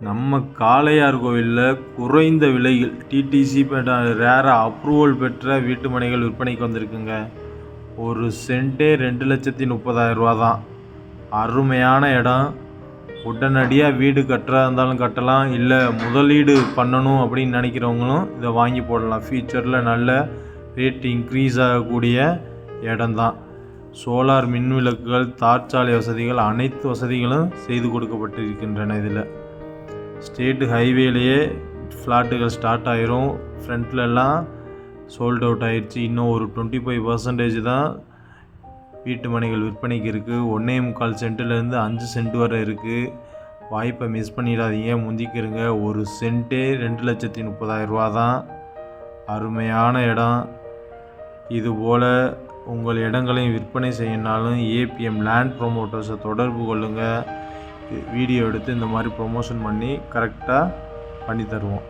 நம்ம காளையார் கோவிலில் குறைந்த விலையில் டிடிசி ரேர அப்ரூவல் பெற்ற வீட்டு மனைகள் விற்பனைக்கு வந்திருக்குங்க. ஒரு சென்ட்டே ரெண்டு லட்சத்தி முப்பதாயிரம் ரூபா தான். அருமையான இடம். உடனடியாக வீடு கட்டுறா இருந்தாலும் கட்டலாம். இல்லை முதலீடு பண்ணணும் அப்படின்னு நினைக்கிறவங்களும் இதை வாங்கி போடலாம். ஃபியூச்சரில் நல்ல ரேட் இன்க்ரீஸ் ஆகக்கூடிய இடம்தான் சோலார் மின் விளக்குகள் தார்ச்சாலை வசதிகள் அனைத்து வசதிகளும் செய்து கொடுக்கப்பட்டிருக்கின்றன இதில். ஸ்டேட்டு ஹைவேலேயே ஃப்ளாட்டுகள் ஸ்டார்ட் ஆயிரும். ஃப்ரண்ட்லலாம் சோல்ட் அவுட் ஆயிடுச்சு. இன்னும் ஒரு டுவெண்ட்டி ஃபைவ் பர்சன்டேஜ் தான் வீட்டு மனைகள் விற்பனைக்கு இருக்குது ஒன்றே முக்கால் சென்ட்டுலேருந்து அஞ்சு சென்ட் வரை இருக்குது வாய்ப்பை மிஸ் பண்ணிடாதீங்க. முந்திக்கிறங்க ஒரு சென்ட்டே ரெண்டு லட்சத்தி முப்பதாயிரம் ரூபா தான். அருமையான இடம். இதுபோல் உங்கள் இடங்களையும் விற்பனை செய்யணுனாலும் ஏபிஎம் லேண்ட் ப்ரொமோட்டர்ஸை தொடர்பு கொள்ளுங்கள் வீடியோ எடுத்து இந்த மாதிரி ப்ரொமோஷன் பண்ணி கரெக்டாக பண்ணி தருவோம்